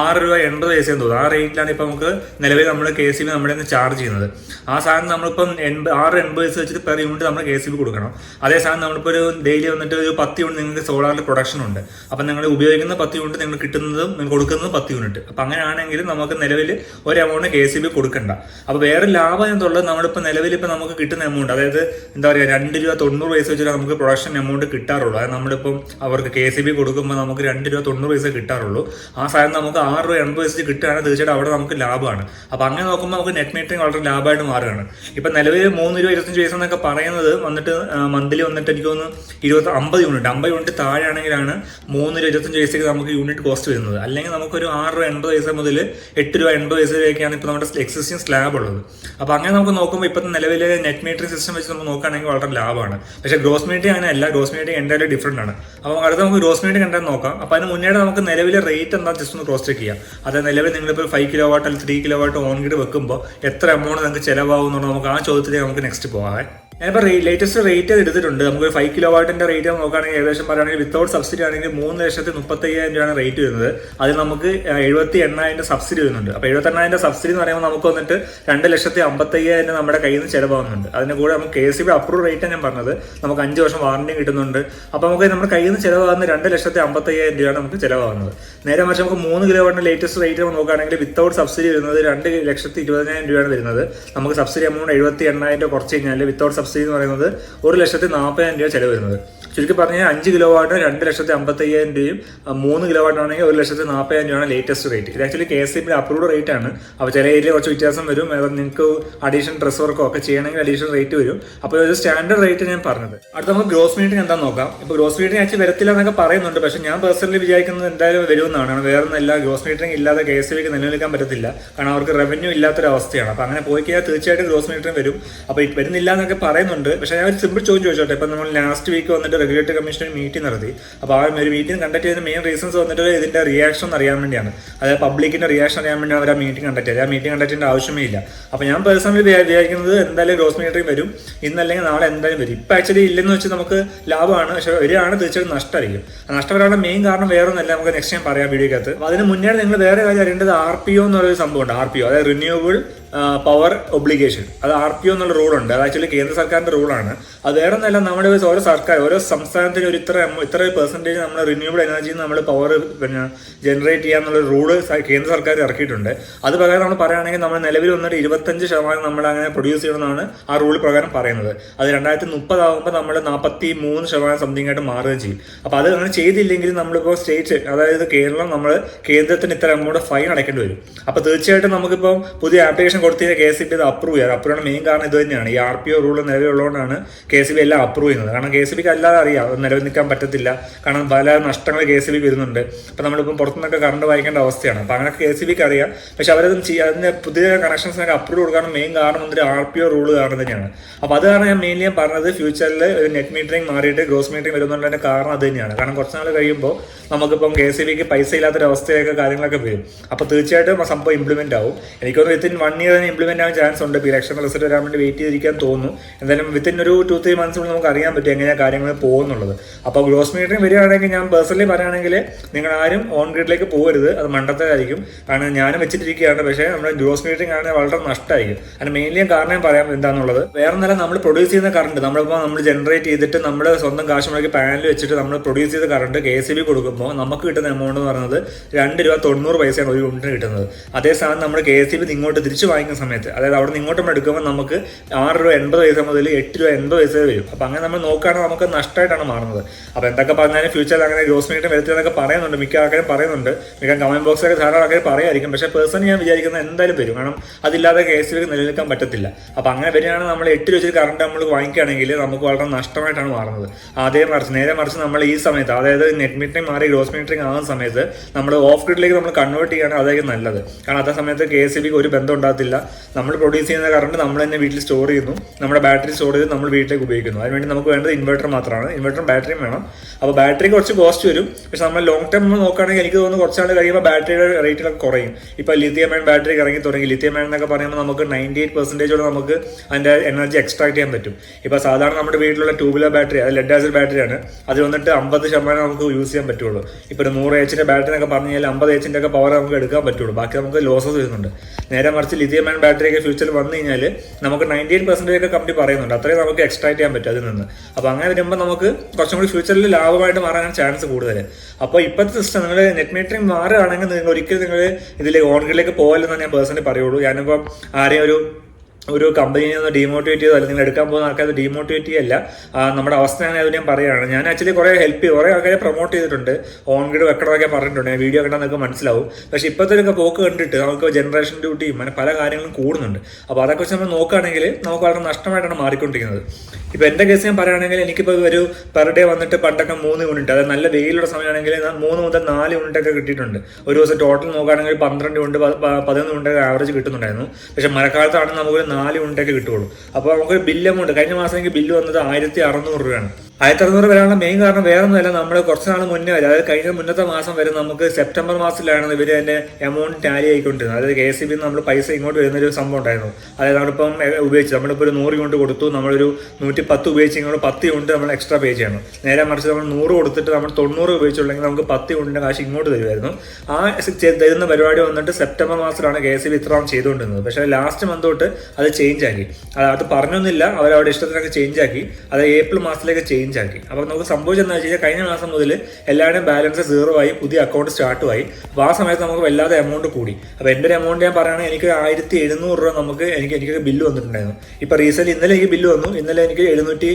ആറ് രൂപ എൺപത് പൈസ എന്ന് തോന്നുന്നു. ആ റേറ്റിലാണ് ഇപ്പോൾ നമുക്ക് നിലവിൽ നമ്മൾ കെ സി ബി നമ്മുടെ ചാർജ് ചെയ്യുന്നത്. ആ സാധനം നമ്മളിപ്പം എൺപത് ആറ് എൺപത് പൈസ വെച്ചിട്ട് പെർ യൂണിറ്റ് നമ്മൾ കെ സി കൊടുക്കണം. അതേസമയം നമ്മളിപ്പോൾ ഒരു ഡെയിലി വന്നിട്ട് ഒരു പത്ത് യൂണിറ്റ് നിങ്ങൾക്ക് സോളാറിൽ പ്രൊഡക്ഷൻ ഉണ്ട്. അപ്പം നിങ്ങൾ ഉപയോഗിക്കുന്ന പത്ത് യൂണിറ്റ് നിങ്ങൾ കിട്ടുന്നതും നിങ്ങൾ കൊടുക്കുന്നതും പത്ത് യൂണിറ്റ് അപ്പം അങ്ങനെയാണെങ്കിൽ നമുക്ക് നിലവിൽ ഒരു എമൗണ്ട് കെ സി ബി കൊടുക്കണ്ട. അപ്പോൾ വേറെ ലാഭം എന്തുള്ളത്? നമ്മളിപ്പോൾ നിലവിൽ ഇപ്പോൾ നമുക്ക് കിട്ടുന്ന എമൗണ്ട് അതായത് എന്താ പറയുക രണ്ട് രൂപ തൊണ്ണൂറ് പൈസ വെച്ചിട്ട് നമുക്ക് പ്രൊഡക്ഷൻ എമൗണ്ട് കിട്ടാറുള്ളൂ. അതായത് നമ്മളിപ്പം അവർക്ക് കെ സി ബി കൊടുക്കുമ്പോൾ നമുക്ക് രണ്ട് രൂപ തൊണ്ണൂറ് പൈസ കിട്ടാറുള്ളൂ. ആ സാധനം നമുക്ക് ആറ് രൂപ എൺപത് പൈസ കിട്ടുകയാണെങ്കിൽ തീർച്ചയായിട്ടും അവിടെ നമുക്ക് ലാഭമാണ്. അപ്പോൾ അങ്ങനെ നോക്കുമ്പോൾ നമുക്ക് നെറ്റ് മീറ്ററിംഗ് വളരെ ലാഭമായിട്ട് മാറുകയാണ്. ഇപ്പം നിലവിൽ മൂന്ന് രൂപ ഇരുപത്തഞ്ച് പൈസ എന്നൊക്കെ പറയുന്നത് വന്നിട്ട് മന്ത്ലി വന്നിട്ട് എനിക്ക് തോന്നുന്നു ഇരുപത്തി അമ്പത് യൂണിറ്റ് അമ്പത് യൂണിറ്റ് താഴെയാണെങ്കിലാണ് മൂന്ന് രൂപ ഇരുപത്തഞ്ച് പൈസയ്ക്ക് നമുക്ക് യൂണിറ്റ് കോസ്റ്റ് വരുന്നത്. അല്ലെങ്കിൽ നമുക്കൊരു ആറ് രൂപ എൺപത് പൈസ മുതൽ എട്ട് രൂപ എൺപത് പൈസ വരെയൊക്കെയാണ് ഇപ്പോൾ നമ്മുടെ എക്സിസ്റ്റിംഗ് സ്ലാബ് ഉള്ളത്. അപ്പോൾ അങ്ങനെ നമുക്ക് നോക്കുമ്പോൾ ഇപ്പോഴത്തെ നിലവിലെ നെറ്റ് മീറ്ററിംഗ് സിസ്റ്റം വെച്ച് നമുക്ക് നോക്കുകയാണെങ്കിൽ വളരെ ലാഭമാണ്. പക്ഷേ ഗ്രോസ് മീറ്റിംഗ് അങ്ങനെയല്ല ഗ്രോസ് മീറ്റിംഗ് എന്തായാലും ഡിഫറെന്റ് ആണ്. അപ്പോൾ അടുത്ത നമുക്ക് ഗ്രോസ് മീറ്റിംഗ് എന്താണെന്ന് നോക്കാം. അപ്പോൾ അതിന് മുന്നേ നമുക്ക് നിലവിലെ റേറ്റ് എന്താ ജസ്റ്റ് ഒന്ന് ക്രോസ് ചെക്ക് ചെയ്യാം. അതായത് നിലവിൽ നിങ്ങളിപ്പോൾ ഫൈവ് കിലോ വാട്ട് അല്ലെങ്കിൽ three kilo watt on grid വെക്കുമ്പോൾ എത്ര എമൗണ്ട് നിങ്ങൾക്ക് ചിലവാകും എന്നുള്ളത് നമുക്ക് ആ ചോദ്യത്തിലേക്ക് നമുക്ക് നെക്സ്റ്റ് പോകാം ഞാനിപ്പോൾ ലേറ്റസ്റ്റ് റേറ്റ് എടുത്തിട്ടുണ്ട് നമുക്ക് ഫൈവ് കിലോ വാട്ടിന്റെ റേറ്റ് നോക്കുകയാണെങ്കിൽ ഏകദേശം പറയുകയാണെങ്കിൽ വിത്തൗട്ട് സബ്സിഡി ആണെങ്കിൽ മൂന്ന് ലക്ഷത്തി മുപ്പത്തയ്യായിരം രൂപയാണ് റേറ്റ് വരുന്നത്. അതിൽ നമുക്ക് എഴുപത്തി എണ്ണായിരം സബ്സിഡി വരുന്നുണ്ട്. അപ്പോൾ എഴുപത്തി എണ്ണായിരം സബ്സിഡി എന്ന് പറയുമ്പോൾ നമുക്ക് വന്നിട്ട് രണ്ട് ലക്ഷത്തി അമ്പത്തയ്യായിരം നമ്മുടെ കയ്യിൽ നിന്ന് ചിലവാകുന്നുണ്ട്. അതിന് കൂടെ നമുക്ക് K C B approve rate ഞാൻ പറഞ്ഞത് നമുക്ക് അഞ്ച് വർഷം വാറണ്ടി കിട്ടുന്നുണ്ട്. അപ്പോൾ നമുക്ക് നമ്മുടെ കയ്യിൽ നിന്ന് ചിലവാകുന്ന രണ്ട് ലക്ഷത്തി അമ്പത്തയ്യായിരം രൂപയാണ് നമുക്ക് ചിലവാകുന്നത്. നേരെ മറിച്ച് നമുക്ക് മൂന്ന് കിലോ വാട്ടിന്റെ ലേറ്റസ്റ്റ് റേറ്റ് നമ്മൾ നോക്കുകയാണെങ്കിൽ വിത്തൗട്ട് സബ്സിഡി വരുന്നത് രണ്ട് ലക്ഷത്തി ഇരുപതിനായിരം രൂപയാണ് വരുന്നത്. നമുക്ക് സബ്സിഡി എമൗണ്ട് എഴുപത്തി എണ്ണായിരം കുറച്ച് കഴിഞ്ഞാൽ വിത്തൗട്ട് സബ്സിഡി എന്ന് പറയുന്നത് ഒരു ലക്ഷത്തി നാൽപ്പതിനായിരം രൂപ ചിലവ് വരുന്നത്. ചുരുക്കി പറഞ്ഞാൽ അഞ്ച് കിലോ വാട്ട് രണ്ട് ലക്ഷത്തി അമ്പത്തയ്യായിരം രൂപയും മൂന്ന് കിലോ വാട്ടാണെങ്കിൽ ഒരു ലക്ഷത്തി നാൽപ്പതിനായിരം രൂപയാണ് ലേറ്റസ്റ്റ് റേറ്റ് ഇത് ആക്ച്വലി കെ എസ് സി ബിയുടെ അപ്രൂവ്ഡ് റേറ്റ് ആണ്. അപ്പോൾ ചില ഏരിയ കുറച്ച് വ്യത്യാസം വരും. നിങ്ങൾക്ക് അഡീഷണൽ ഡ്രസ് വർക്കോ ഒക്കെ ചെയ്യണമെങ്കിൽ അഡീഷണൽ റേറ്റ് വരും. അപ്പോൾ ഒരു സ്റ്റാൻഡേർഡ് റേറ്റ് ഞാൻ പറഞ്ഞത്. അടുത്ത നമുക്ക് ഗ്രോസ് മീറ്റിംഗ് എന്താണെന്ന് നോക്കാം. ഇപ്പോൾ ഗ്രോസ് മീറ്റിംഗ് ആക്ച്വലി വരത്തില്ല എന്നൊക്കെ പറയുന്നുണ്ട്. പക്ഷേ ഞാൻ പേഴ്സണലി വിചാരിക്കുന്നത് എന്തായാലും വരുമെന്നാണ്. വേറെ എല്ലാ ഗ്രോസ് മീറ്റിംഗ് ഇല്ലാതെ കെ എസ് ബിക്ക് നിലനിൽക്കാൻ പറ്റത്തില്ല. കാരണം അവർക്ക് റവന്യൂ ഇല്ലാത്തൊരു അവസ്ഥയാണ് അപ്പോൾ അങ്ങനെ പോയി കഴിഞ്ഞാൽ തീർച്ചയായിട്ടും ഗ്രോസ് മീറ്റിംഗ് വരും. അപ്പോൾ വരുന്നില്ല എന്നൊക്കെ പറയുന്നുണ്ട്. പക്ഷേ ഞാൻ ഒരു സിമ്പിൾ ചോദ്യം ചോദിച്ചോട്ടെ. ഇപ്പം നമ്മൾ ലാസ്റ്റ് വീക്ക് വന്നിട്ട് റെഗുലേറ്ററി കമ്മീഷൻ മീറ്റിംഗ് നടത്തി. അപ്പോൾ ആ ഒരു മീറ്റിംഗ് കണ്ടക്ട് ചെയ്ത മെയിൻ റീസൺസ് വന്നിട്ട് ഇതിന്റെ റിയാക്ഷൻ അറിയാൻ വേണ്ടിയാണ്. അതായത് പബ്ലിക്കിന്റെ റിയാക്ഷൻ അറിയാൻ വേണ്ടി അവർ ആ മീറ്റിംഗ് കണ്ടക്ട് ചെയ്തത്. ആ മീറ്റിംഗ് കണ്ടക്ട് ചെയ്യേണ്ട ആവശ്യമേ ഇല്ല അപ്പോൾ ഞാൻ പേഴ്സണലി വിചാരിക്കുന്നത് എന്തായാലും ഗ്രോസ് മീറ്ററിംഗ് വരും. ഇന്നല്ലെങ്കിൽ നാളെ എന്തായാലും വരും. ഇപ്പം ആക്ച്വലി ഇല്ലെന്ന് വെച്ച് നമുക്ക് ലാഭമാണ്. പക്ഷേ വരികയാണ് തീർച്ചയായിട്ടും നഷ്ടമായിരിക്കും. നഷ്ടം വരാനുള്ള മെയിൻ കാരണം വേറെ ഒന്നല്ല നമുക്ക് നെക്സ്റ്റ് ടൈം പറയാം വീഡിയോക്കകത്ത് അപ്പോൾ അതിന് മുന്നേ നിങ്ങൾ വേറെ കാര്യം അറിയേണ്ടത് ആർ പി ഒ എന്നൊരു സംഭവമുണ്ട്. ആർ പി ഒ അതായത് റിന്യൂവബിൾ പവർ ഒബ്ലിഗേഷൻ അത് ആർ പി ഒ എന്നുള്ള റൂളുണ്ട് അത് ആക്ച്വലി കേന്ദ്ര സർക്കാരിന്റെ റൂളാണ് അത് വേറെ ഒന്നല്ല നമ്മുടെ ഓരോ സർക്കാർ ഓരോ സംസ്ഥാനത്തിന് ഒരു ഇത്ര ഇത്ര പെർസെന്റേജ് നമ്മൾ റിന്യൂവബിൾ എനർജിയിൽ നമ്മൾ പവർ പിന്നെ ജനറേറ്റ് ചെയ്യാന്നുള്ള റൂൾ കേന്ദ്ര സർക്കാർ ഇറക്കിയിട്ടുണ്ട്. അത് പ്രകാരം നമ്മൾ പറയുകയാണെങ്കിൽ നമ്മൾ നിലവിൽ വന്നിട്ട് ഇരുപത്തഞ്ച് ശതമാനം നമ്മൾ അങ്ങനെ പ്രൊഡ്യൂസ് ചെയ്യണമെന്നാണ് ആ റൂൾ പ്രകാരം പറയുന്നത്. അത് രണ്ടായിരത്തി മുപ്പതാകുമ്പോൾ നമ്മൾ നാൽപ്പത്തി മൂന്ന് ശതമാനം സംതിങ് ആയിട്ട് മാറുകയും ചെയ്യും. അപ്പോൾ അത് അങ്ങനെ ചെയ്തില്ലെങ്കിൽ നമ്മളിപ്പോൾ സ്റ്റേറ്റ് അതായത് കേരളം നമ്മൾ കേന്ദ്രത്തിന് ഇത്ര എമൗണ്ട് ഫൈൻ അടയ്ക്കേണ്ടി വരും. അപ്പോൾ തീർച്ചയായിട്ടും നമുക്കിപ്പോൾ പുതിയ ആപ്ലിക്കേഷൻ കൊടുത്തിട്ട് കെ സി ബി ഇത് അപ്രൂവ് ചെയ്യാറ് അപ്രൂവ് മെയിൻ കാരണം ഇത് തന്നെയാണ്. ഈ ആർ പി ഒ റൂൾ നിലവിലുള്ളതുകൊണ്ടാണ് കെ സി ബി എല്ലാം അപ്രൂവ് ചെയ്യുന്നത്. കാരണം കെ സി ബിക്ക് അല്ലാതെ അറിയാം. അത് നിലവിൽ നിൽക്കാൻ പറ്റത്തില്ല. കാരണം പല നഷ്ടങ്ങൾ കെ സി ബിക്ക് വരുന്നുണ്ട്. അപ്പോൾ നമ്മളിപ്പം പുറത്തുനിന്നൊക്കെ കറണ്ട് വായിക്കേണ്ട അവസ്ഥയാണ്. അപ്പോൾ അങ്ങനെ കെ സി ബിക്ക് അറിയാം. പക്ഷെ അവരതും ചെയ്യാം അതിന്റെ പുതിയ കണക്ഷൻസിനൊക്കെ അപ്രൂവ് കൊടുക്കാൻ മെയിൻ കാരണം എന്തൊരു ആർ പി ഒ റൂൾ കാരണം തന്നെയാണ്. അപ്പോൾ അത് കാരണം ഞാൻ മെയിൻലി ഞാൻ പറഞ്ഞത് ഫ്യൂച്ചറിൽ ഒരു നെറ്റ് മീറ്ററിംഗ് മാറിയിട്ട് ഗ്രോസ് മീറ്ററിംഗ് വരുന്നുണ്ടെന്ന കാരണം അത് തന്നെയാണ്. കാരണം കുറച്ച് നാൾ കഴിയുമ്പോൾ നമുക്കിപ്പം കെ സി ബിക്ക് പൈസ ഇല്ലാത്തൊരു അവസ്ഥയൊക്കെ കാര്യങ്ങളൊക്കെ വരും. അപ്പോൾ തീർച്ചയായിട്ടും സംഭവം ഇംപ്ലിമെന്റ് ആവും. എനിക്കൊന്ന് വിത്തിൻ വൺ ഇയർ തന്നെ ഇംപ്ലിമെന്റ് ആവാൻ ചാൻസ് ഉണ്ട്. ഇപ്പോൾ ഇലക്ഷൻ റിസൾട്ട് വരാൻ വേണ്ടി വെയിറ്റ് ചെയ്തിരിക്കാൻ തോന്നുന്നു. എന്തായാലും വിത്തിൻ ഒരു ടു ത്രീ മന്ത്സ് കൊണ്ട് നമുക്ക് അറിയാൻ പറ്റും എങ്ങനെയാണ് കാര്യങ്ങൾ പോകുന്നുള്ളത്. അപ്പോൾ ഗ്രോസ് മീറ്ററിംഗ് വരികയാണെങ്കിൽ ഞാൻ പേഴ്സണലി പറയുകയാണെങ്കിൽ നിങ്ങൾ ആരും ഓൺ ഗ്രിഡിലേക്ക് പോകരുത്. അത് മണ്ടത്തരായിരിക്കും കാരണം ഞാനും വെച്ചിട്ടിരിക്കുകയാണ്. പക്ഷേ നമ്മുടെ ഗ്രോസ് മീറ്ററിംഗ് ആണെങ്കിൽ വളരെ നഷ്ടമായിരിക്കും. അതിന് മെയിൻലി കാരണം പറയാം എന്താണെന്നുള്ളത് വേറെ നേരം നമ്മൾ പ്രൊഡ്യൂസ് ചെയ്യുന്ന കറണ്ട് നമ്മളിപ്പോൾ നമ്മൾ ജനറേറ്റ് ചെയ്തിട്ട് നമ്മൾ സ്വന്തം കാശ് മുടക്കി പാനൽ വെച്ചിട്ട് നമ്മൾ പ്രൊഡ്യൂസ് ചെയ്ത കറണ്ട് കെ സി ബി കൊടുക്കുമ്പോൾ നമുക്ക് കിട്ടുന്ന എമൗണ്ട് എന്ന് പറയുന്നത് രണ്ട് രൂപ തൊണ്ണൂറ് പൈസയാണ് ഒരു യൂണിറ്റിന് കിട്ടുന്നത്. അതേ സാധനം നമ്മൾ കെ സി ബി ഇങ്ങോട്ട് തിരിച്ചു വാങ്ങിക്കുന്ന സമയത്ത്. അതായത് അവിടെ നിന്ന് ഇങ്ങോട്ട് നമ്മൾ എടുക്കുമ്പോൾ നമുക്ക് ആറ് രൂപ എൺപത് പൈസ മുതൽ എട്ട് രൂപ എൺപത് പൈസ വരും അപ്പോൾ അങ്ങനെ നമ്മൾ നോക്കുകയാണെങ്കിൽ നമുക്ക് നഷ്ടമായിട്ടാണ് മാറുന്നത്. അപ്പോൾ എന്തൊക്കെ പറഞ്ഞാലും ഫ്യൂച്ചറിൽ അങ്ങനെ ഗ്രോസ് മീറ്റ് വരുത്തിയതൊക്കെ പറയുന്നുണ്ട്. മിക്ക ആൾക്കാരും പറയുന്നുണ്ട്. മിക്ക കമന്റ് ബോക്സിലൊക്കെ ധാരാളം ആൾക്കാർ പറയായിരിക്കും പക്ഷേ പേഴ്സണലി ഞാൻ വിചാരിക്കുന്നത് എന്തായാലും വരും. കാരണം അതില്ലാതെ കേസിലേക്ക് നിലനിൽക്കാൻ പറ്റത്തില്ല. അപ്പോൾ അങ്ങനെ വരികയാണെങ്കിൽ നമ്മൾ എട്ട് രൂപ വെച്ച് കറണ്ട് നമ്മൾ വാങ്ങിക്കുകയാണെങ്കിൽ നമുക്ക് വളരെ നഷ്ടമായിട്ടാണ് മാറുന്നത്. അതേ മറിച്ച് നേരെ മറിച്ച് നമ്മൾ ഈ സമയത്ത് അതായത് നെറ്റ് മീറ്ററിംഗ് മാറി ഗ്രോസ് മീറ്ററിംഗ് ആകുന്ന സമയത്ത് നമ്മൾ ഓഫ് ഗ്രിഡിലേക്ക് നമ്മൾ കൺവേർട്ട് ചെയ്യുകയാണ് അതായിരിക്കും നല്ലത്. കാരണം അതേ സമയത്ത് കെ എസ് ഒരു ബന്ധം ഉണ്ടാകത്തില്ല. നമ്മൾ പ്രൊഡ്യൂസ് ചെയ്യുന്ന കറണ്ട് നമ്മൾ തന്നെ വീട്ടിൽ സ്റ്റോർ ചെയ്യുന്നു. നമ്മുടെ ബാറ്ററി സ്റ്റോർ ചെയ്ത് നമ്മൾ വീട്ടിലേക്ക് ഉപയോഗിക്കുന്നു. അതിനുവേണ്ടി നമുക്ക് വേണ്ടത് ഇൻവെർട്ടർ മാത്രമാണ്. ഇൻവെർട്ടറും ബാറ്ററിയും വേണം. അപ്പോൾ ബാറ്ററി കുറച്ച് കോസ്റ്റ് വരും. പക്ഷെ നമ്മൾ ലോങ് ടൈം നോക്കുകയാണെങ്കിൽ എനിക്ക് തോന്നുന്നു കുറച്ചാൾ കഴിയുമ്പോൾ ബാറ്ററിയുടെ റേറ്റിലൊക്കെ കുറയും. ഇപ്പോൾ ലിത്തിയം അയൺ ബാറ്ററി ഇറങ്ങി തുടങ്ങി. ലിത്തിയം അയൺ എന്നൊക്കെ പറയുമ്പോൾ നമുക്ക് നയന്റി എയ്റ്റ് പെർസെന്റേജോടെ നമുക്ക് അതിന്റെ എനർജി എക്സ്ട്രാക്ട് ചെയ്യാൻ പറ്റും. ഇപ്പോൾ സാധാരണ നമ്മുടെ വീട്ടിലുള്ള ട്യൂബുലർ ബാറ്ററി അത് ലെഡ് ആസിഡ് ബാറ്ററിയാണ് അത് വന്നിട്ട് അമ്പത് ശതമാനം നമുക്ക് യൂസ് ചെയ്യാൻ പറ്റുള്ളൂ. ഇപ്പോൾ ഒരു നൂറ് എച്ചിന്റെ ബാറ്ററി എന്നൊക്കെ പറഞ്ഞു കഴിഞ്ഞാൽ അമ്പത് എച്ചിന്റെ ഒക്കെ പവർ നമുക്ക് എടുക്കാൻ പറ്റുള്ളൂ. ബാക്കി നമുക്ക് ലോസസ് വരുന്നുണ്ട്. നേരെ മറിച്ച് ലിഥിയം ആൻഡ് ബാറ്ററി ഒക്കെ ഫ്യൂച്ചറിൽ വന്നു കഴിഞ്ഞാൽ നമുക്ക് നയന്റി എയ്റ്റ് പെർസെന്റേജ് ഒക്കെ കമ്പനി പറയുന്നുണ്ട്. അത്രയും നമുക്ക് എക്സ്ട്രാക്ട് ചെയ്യാൻ പറ്റും അതിൽ നിന്ന്. അപ്പോൾ അങ്ങനെ വരുമ്പോൾ നമുക്ക് കുറച്ചും കൂടി ഫ്യൂച്ചറിൽ ലാഭമായിട്ട് മാറാനാണ് ചാൻസ് കൂടുതൽ അപ്പോൾ ഇപ്പോഴത്തെ സിസ്റ്റം നിങ്ങൾ നെറ്റ് മീറ്ററിംഗ് മാറുകയാണെങ്കിൽ നിങ്ങൾ ഒരിക്കലും നിങ്ങൾ ഇതിൽ ഓൺഗ്രിലേക്ക് പോകല്ലെന്നാണ് ഞാൻ പേഴ്സണലി പറയുള്ളൂ. ഞാനിപ്പം ആരെയും ഒരു ഒരു കമ്പനിയിൽ നിന്ന് ഡീമോട്ടിവേറ്റ് ചെയ്തോ അല്ലെങ്കിൽ എടുക്കാൻ പോകുന്ന ആൾക്കാർ ഡീമോട്ടിവേറ്റ് ചെയ്യല്ല. നമ്മുടെ അവസ്ഥയാണ് അത് ഞാൻ പറയുകയാണ്. ഞാൻ ആക്ച്വലി കുറേ ഹെൽപ്പ് ചെയ്യും കുറേ ആൾക്കാരെ പ്രൊമോട്ട് ചെയ്തിട്ടുണ്ട്. ഓൺ ഗ്രിഡ് വെക്കണമൊക്കെ പറഞ്ഞിട്ടുണ്ട്. ഞാൻ വീഡിയോ കണ്ടാൽ നിങ്ങൾക്ക് മനസ്സിലാവും. പക്ഷേ ഇപ്പോഴത്തെ ഒക്കെ പോക്ക് കണ്ടിട്ട് നമുക്ക് ജനറേഷൻ ഡ്യൂട്ടിയും അങ്ങനെ പല കാര്യങ്ങളും കൂടുന്നുണ്ട്. അപ്പോൾ അതൊക്കെ വെച്ച് നമ്മൾ നോക്കുകയാണെങ്കിൽ നമുക്ക് വളരെ നഷ്ടമായിട്ടാണ് മാറിക്കൊണ്ടിരിക്കുന്നത്. ഇപ്പോൾ എന്റെ കേസ് ഞാൻ പറയുകയാണെങ്കിൽ എനിക്കിപ്പോൾ ഒരു പെർ ഡേ വന്നിട്ട് പണ്ടൊക്കെ മൂന്ന് യൂണിറ്റ് അതായത് നല്ല വെയിലുള്ള സമയമാണെങ്കിൽ മൂന്ന് മുതൽ നാല് യൂണിറ്റ് ഒക്കെ കിട്ടിയിട്ടുണ്ട്. ഒരു ദിവസം ടോട്ടൽ നോക്കുകയാണെങ്കിൽ പന്ത്രണ്ട് യൂണിറ്റ് പതിനൊന്ന് യൂണിറ്റ് ആവറേജ് കിട്ടുന്നുണ്ടായിരുന്നു. പക്ഷേ മഴക്കാലത്താണെങ്കിൽ നമുക്ക് നാല് ഒക്കെ കിട്ടുള്ളൂ അപ്പോൾ നമുക്ക് ബില്ല് എമൗണ്ട് കഴിഞ്ഞ മാസം എനിക്ക് ബില്ല് വന്നത് ആയിരത്തി അറുന്നൂറ് രൂപയാണ്. ആയിരത്തി അറുന്നൂറ് വരാനുള്ള മെയിൻ കാരണം വേറെ ഒന്നുമല്ല നമ്മൾ കുറച്ച് നാൾ മുന്നേ വരെ അതായത് കഴിഞ്ഞ മുന്നത്തെ മാസം വരെ നമുക്ക് സെപ്റ്റംബർ മാസത്തിലാണ് ഇവർ തന്നെ എമൗണ്ട് ടാലി ആയിക്കൊണ്ടിരുന്നത്. അതായത് കെ എസ് ബി നമ്മൾ പൈസ ഇങ്ങോട്ട് വരുന്ന ഒരു സംഭവം ഉണ്ടായിരുന്നു. അതായത് നമ്മളിപ്പം ഉപയോഗിച്ചു നമ്മളിപ്പോൾ ഒരു നൂറ് യൂണിറ്റ് കൊടുത്തു നമ്മളൊരു നൂറ്റി പത്ത് ഉപയോഗിച്ച് ഇങ്ങോട്ട് പത്ത് യൂണിറ്റ് നമ്മൾ എക്സ്ട്രാ പേ ചെയ്യണം. നേരെ മറിച്ച് നമ്മൾ നൂറ് കൊടുത്തിട്ട് നമ്മൾ തൊണ്ണൂറ് ഉപയോഗിച്ചുള്ളെങ്കിൽ നമുക്ക് പത്ത് യൂണിറ്റിന്റെ കാശ് ഇങ്ങോട്ട് തരുമായിരുന്നു. ആ തരുന്ന പരിപാടി വന്നിട്ട് സെപ്റ്റംബർ മാസത്തിലാണ് കെ എസ് ബി ഇത്രയും ചെയ്തുകൊണ്ടിരുന്നത്. പക്ഷേ ലാസ്റ്റ് മന്ത് തൊട്ട് അത് ചേഞ്ച് ആക്കി. അത് പറഞ്ഞൊന്നുമില്ല അവരവിടെ ഇഷ്ടത്തിനൊക്കെ ചേഞ്ച് ആക്കി. അത് ഏപ്രിൽ മാസത്തിലേക്ക് ചേഞ്ച് ആക്കി അപ്പോൾ നമുക്ക് സംഭവിച്ചെന്ന് വെച്ച് കഴിഞ്ഞാൽ കഴിഞ്ഞ മാസം മുതൽ എല്ലാവരുടെയും ബാലൻസ് സീറോ ആയി പുതിയ അക്കൗണ്ട് സ്റ്റാർട്ടും ആയി. അപ്പോൾ ആ സമയത്ത് നമുക്ക് വല്ലാതെ എമൗണ്ട് കൂടി. അപ്പോൾ എന്റെ ഒരു എമൗണ്ട് ഞാൻ പറയുകയാണെങ്കിൽ എനിക്ക് ആയിരത്തി എഴുന്നൂറ് രൂപ നമുക്ക് എനിക്ക് എനിക്ക് ബില്ല് വന്നിട്ടുണ്ടായിരുന്നു. ഇപ്പോൾ റീസെന്റ് ഇന്നലെ എനിക്ക് ബില്ല് വന്നു. ഇന്നലെ എനിക്ക് എഴുന്നൂറ്റി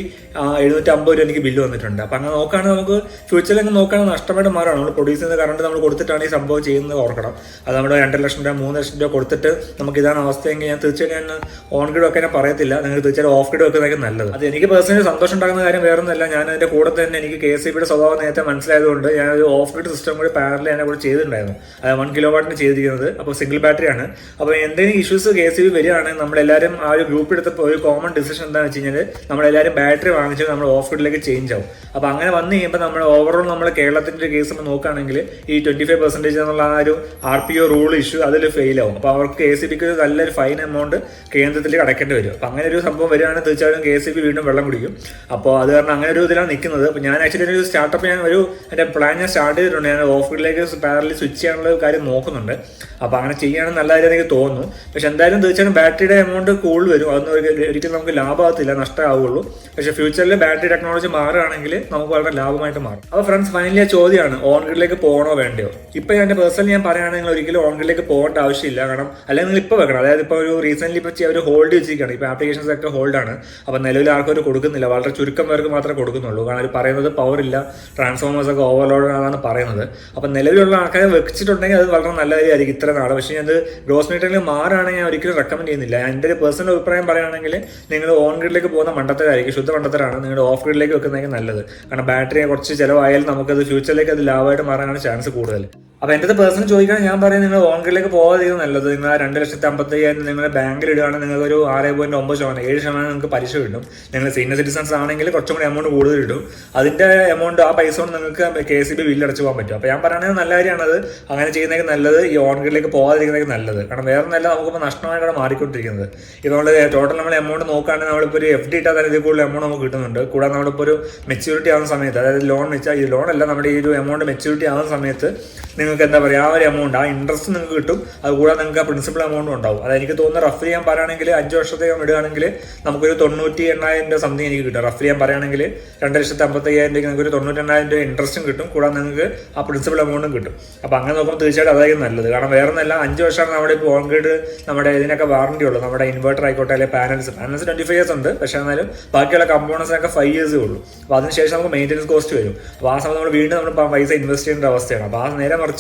എഴുന്നൂറ്റി അമ്പത് രൂപ എനിക്ക് ബില്ല് വന്നിട്ടുണ്ട്. അപ്പോൾ അങ്ങനെ നോക്കുകയാണെങ്കിൽ നമുക്ക് ഫ്യൂച്ചറിൽ അങ്ങ് നോക്കുകയാണെങ്കിൽ നഷ്ടമായിട്ട് മാറാണ് നമ്മൾ പ്രൊഡ്യൂസ് ചെയ്യുന്ന കറണ്ട് നമ്മൾ കൊടുത്തിട്ടാണ് ഈ സംഭവം ചെയ്യുന്നത് ഓർക്കണം. അത് നമ്മുടെ രണ്ടര ലക്ഷം രൂപ മൂന്ന് ലക്ഷം രൂപ കൊടുത്തിട്ട് നമുക്ക് ഇതാണ് അവസ്ഥയെങ്കിൽ ഞാൻ തീർച്ചയായും ഞാൻ ഓൺ ഗ്രിഡ് ഒക്കെ പറയത്തില്ല. നിങ്ങൾ തീർച്ചയായും ഓഫ് ഗ്രിഡ് വെക്കുന്നതൊക്കെ നല്ലത്. അത് എനിക്ക് പേഴ്സണലി സന്തോഷം ഉണ്ടാകുന്ന കാര്യം വേറെ ഒന്നല്ല ഞാൻ അതിന്റെ കൂടെ തന്നെ എനിക്ക് കെ എസ് ബിയുടെ സ്വഭാവം നേരത്തെ മനസ്സിലായതുകൊണ്ട് ഞാൻ ഒരു ഓഫ് ഗ്രിഡ് സിസ്റ്റം കൂടി പാരലി ഞാൻ കൂടെ ചെയ്തിട്ടുണ്ടായിരുന്നു. അത് വൺ കിലോ വാട്ടിന് ചെയ്തിരിക്കുന്നത്. അപ്പോൾ സിംഗിൾ ബാറ്ററിയാണ് അപ്പോൾ എന്തെങ്കിലും ഇഷ്യൂസ് കെ എസ് ബി വരികയാണെങ്കിൽ നമ്മളെല്ലാവരും ആ ഒരു ഗ്രൂപ്പ് എടുത്തപ്പോൾ ഒരു കോമൺ ഡിസിഷൻ എന്താണെന്ന് വെച്ച് കഴിഞ്ഞാൽ നമ്മളെല്ലാവരും ബാറ്ററി വാങ്ങിച്ച് നമ്മൾ ഓഫ് ഗ്രിഡിലേക്ക് ചേഞ്ച് ആവും. അപ്പോൾ അങ്ങനെ വന്നു കഴിയുമ്പോൾ നമ്മൾ ഓവറോൾ നമ്മൾ കേരളത്തിന്റെ കേസ് നമ്മൾ നോക്കുകയാണെങ്കിൽ ഈ ട്വന്റി ഫൈവ് പെർസെന്റേജ് എന്നുള്ള ആ ഒരു R P O rule issue അതിൽ ഫെയിൽ ആവും. അപ്പോൾ അവർക്ക് കെ സി ബിക്ക് നല്ലൊരു ഫൈൻ എമൗണ്ട് കേന്ദ്രത്തിലേക്ക് അടയ്ക്കേണ്ടി വരും. അപ്പോൾ അങ്ങനെ ഒരു സംഭവം വരികയാണെങ്കിൽ തീർച്ചയായിട്ടും കെ സി ബി വീണ്ടും വെള്ളം കുടിക്കും. അപ്പോൾ അത് കാരണം അങ്ങനെ ഒരു ഇതിലാണ് നിൽക്കുന്നത്. അപ്പോൾ ഞാൻ ആക്ച്വലി ഒരു സ്റ്റാർട്ടപ്പ് ഞാൻ ഒരു എന്റെ പ്ലാൻ ഞാൻ സ്റ്റാർട്ട് ചെയ്തിട്ടുണ്ട്. ഞാൻ ഓഫ് ഗ്രിഡിലേക്ക് പാരലി സ്വിച്ച് ചെയ്യാനുള്ള കാര്യം നോക്കുന്നുണ്ട്. അപ്പോൾ അങ്ങനെ ചെയ്യുകയാണെങ്കിൽ നല്ല കാര്യം എനിക്ക് തോന്നുന്നു. പക്ഷെ എന്തായാലും തീർച്ചയായും ബാറ്ററിയുടെ എമൗണ്ട് കൂടുതൽ വരും. അതൊന്നും ഒരിക്കലും നമുക്ക് ലാഭമാകത്തില്ല നഷ്ടമാവുള്ളൂ പക്ഷേ ഫ്യൂച്ചറിൽ ബാറ്ററി ടെക്നോളജി മാറുകയാണെങ്കിൽ നമുക്ക് വളരെ ലാഭമായിട്ട് മാറും. അപ്പോൾ ഫ്രണ്ട്സ് ഫൈനലി ചോദ്യമാണ് ഓൺ ഗ്രിഡിലേക്ക് പോകണോ വേണ്ടയോ? ഇപ്പോൾ ഞാൻ പേഴ്സണലി ഞാൻ പറയുകയാണെങ്കിൽ ഒരിക്കലും ഓൺ ഗ്രിഡിലേക്ക് പോകേണ്ട ആവശ്യമില്ല. കാരണം അല്ലെങ്കിൽ നിങ്ങൾ ഇപ്പോൾ വെക്കണം. അതായത് ഇപ്പോൾ ഒരു റീസെന്റ് ഇപ്പോൾ അവർ ഹോൾഡ് വെച്ചിരിക്കുകയാണ്. ഇപ്പോൾ ആപ്ലിക്കേഷൻസ് ഒക്കെ ഹോൾഡാണ് അപ്പോൾ നിലവിൽ ആർക്കും കൊടുക്കുന്നില്ല. വളരെ ചുരുക്കം പേർക്ക് മാത്രമേ കൊടുക്കുന്നുള്ളൂ. കാരണം അവർ പറയുന്നത് പവർ ഇല്ല. ട്രാൻസ്ഫോമേഴ്സ് ഒക്കെ ഓവർലോഡ് ആണെന്നാണ് പറയുന്നത്. അപ്പം നിലവിലുള്ള ആൾക്കാരെ വെച്ചിട്ടുണ്ടെങ്കിൽ അത് വളരെ നല്ല കാര്യമായിരിക്കും ഇത്ര നാളെ. പക്ഷേ അത് ഗ്രോസ് മീറ്ററിൽ മാറുകയാണെങ്കിൽ ഞാൻ ഒരിക്കലും റെക്കമെൻഡ് ചെയ്യുന്നില്ല. എന്റെ ഒരു പേഴ്സണൽ അഭിപ്രായം പറയുകയാണെങ്കിൽ നിങ്ങൾ ഓൺ ഗ്രിഡിലേക്ക് പോകുന്ന മണ്ടത്തരായിരിക്കും ശുദ്ധ മണ്ടത്തരാണ്. നിങ്ങൾ ഓഫ് ഗ്രിഡിലേക്ക് വെക്കുന്നതെങ്കിൽ നല്ലത്. കാരണം ബാറ്ററിയെ കുറച്ച് ചിലവായാലും നമുക്കത് ഫ്യൂച്ചറിലേക്ക് അത് ലാഭമായിട്ട് മാറാനാണ് ചാൻസ് കൂടുതൽ. അപ്പോൾ എന്റെ പേഴ്സണൽ ചോദിക്കാൻ ഞാൻ പറയും നിങ്ങൾ ഓൺലൈനിലേക്ക് പോകാതെ നല്ലത്. നിങ്ങൾ രണ്ട് ലക്ഷത്തി അമ്പത്തി അയ്യായിരം നിങ്ങളുടെ ബാങ്കിൽ ഇടുകയാണെങ്കിൽ നിങ്ങൾക്ക് ഒരു ആറ് പോയിന്റ് ഒമ്പത് ശതമാനം ഏഴ് ശതമാനം നിങ്ങൾക്ക് പലിശ കിട്ടും. നിങ്ങൾ സീനിയർ സിറ്റിസൺസ് ആണെങ്കിൽ കുറച്ചും കൂടി എമൗണ്ട് കൂടുതൽ കിട്ടും അതിന്റെ എമൗണ്ട് ആ പൈസ കൊണ്ട് നിങ്ങൾക്ക് കെ സി ബി ബില്ല് അടച്ചു പോകാൻ പറ്റും. അപ്പോൾ ഞാൻ പറയുന്നത് നല്ല കാര്യമാണ് അത് അങ്ങനെ ചെയ്യുന്നതൊക്കെ നല്ലത്. ഈ ഓൺലൈനിലേക്ക് പോകാതിരിക്കുന്നതൊക്കെ നല്ലത്. കാരണം വേറെ നല്ല നമുക്കിപ്പോൾ നഷ്ടമായിട്ടാണ് മാറിക്കൊണ്ടിരിക്കുന്നത്. ഇത് നമ്മൾ ടോട്ടൽ നമ്മൾ എമൗണ്ട് നോക്കുകയാണെങ്കിൽ നമ്മളിപ്പോൾ ഒരു എഫ് ഡി ഇട്ടാൽ തന്നെ ഇതിൽ കൂടുതൽ എമൗണ്ട് നമുക്ക് കിട്ടുന്നുണ്ട്. കൂടാതെ നമ്മളിപ്പോൾ ഒരു മെച്യൂരിറ്റി ആവുന്ന സമയത്ത് അതായത് ലോൺ വെച്ചാൽ ഈ ലോൺ അല്ല നമ്മുടെ ഈ ഒരു എമൗണ്ട് മെച്യൂരിറ്റി ആവുന്ന സമയത്ത് നിങ്ങൾക്ക് എന്താ പറയുക ആ ഒരു എമൗണ്ട് ആ ഇൻട്രസ്റ്റ് നിങ്ങൾക്ക് കിട്ടും. അതുകൂടാതെ നിങ്ങൾക്ക് ആ പ്രിൻസിപ്പൽ എമൗണ്ടും ഉണ്ടാവും. അത് എനിക്ക് തോന്നുന്നു റഫ് ചെയ്യാൻ പറയുകയാണെങ്കിൽ അഞ്ച് വർഷത്തേക്കും ഇടുകയാണെങ്കിൽ നമുക്കൊരു തൊണ്ണൂറ്റി എണ്ണായിരം രൂപ സംതിങ് എനിക്ക് കിട്ടും. റഫ് ചെയ്യാൻ പറയുകയാണെങ്കിൽ രണ്ട് ലക്ഷത്തി അമ്പത്തയ്യായിരം രൂപയ്ക്ക് നിങ്ങൾക്ക് ഒരു തൊണ്ണൂറ്റി എണ്ണായിരം രൂപ ഇൻട്രസ്റ്റും കിട്ടും. കൂടാതെ നിങ്ങൾക്ക് ആ പ്രിൻസിപ്പൽ എമൗണ്ടും കിട്ടും. അപ്പോൾ അങ്ങനെ നോക്കുമ്പോൾ തീർച്ചയായിട്ടും അതായിരിക്കും നല്ലത്. കാരണം വേറെ ഒന്നല്ല അഞ്ച് വർഷമാണ് നമ്മുടെ ഇപ്പോൾ ഓൺഗ്രേഡ് നമ്മുടെ ഇതിനൊക്കെ വാറണ്ടി ഉള്ളൂ. നമ്മുടെ ഇൻവെർട്ടർ ആയിക്കോട്ടെ അല്ലെങ്കിൽ panels panels twenty five years ഉണ്ട്. പക്ഷേ എന്നാലും ബാക്കിയുള്ള കമ്പോണൻസിനൊക്കെ ഫൈവ് ഇയേഴ്സേ ഉള്ളൂ. അപ്പോൾ അതിനുശേഷം നമുക്ക് മെയിന്റെനൻസ് കോസ്റ്റ് വരും. അപ്പോൾ ആ സമയത്ത് നമ്മൾ വീണ്ടും നമ്മൾ പൈസ ഇൻവെസ്റ്റ് ചെയ്യേണ്ട അവസ്ഥയാണ്. അപ്പോൾ ആ നേരെ മറിച്ച്